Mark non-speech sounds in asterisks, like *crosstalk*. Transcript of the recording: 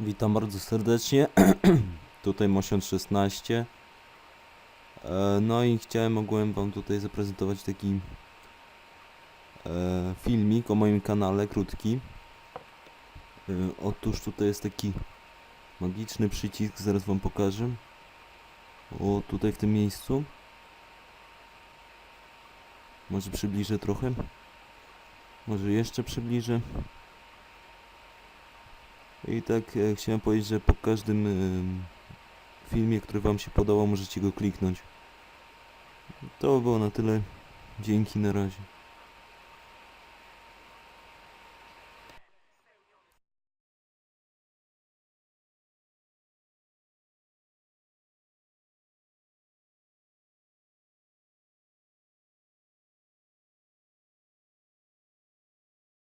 Witam bardzo serdecznie. *clears throat* tutaj Mosion 16. E, no i chciałem ogółem wam tutaj zaprezentować taki e, filmik o moim kanale, krótki. E, otóż tutaj jest taki magiczny przycisk, zaraz wam pokażę. O, tutaj w tym miejscu. Może przybliżę trochę. Może jeszcze przybliżę. I tak e, chciałem powiedzieć, że po każdym em, filmie, który Wam się podobał, możecie go kliknąć. To by było na tyle. Dzięki, na razie.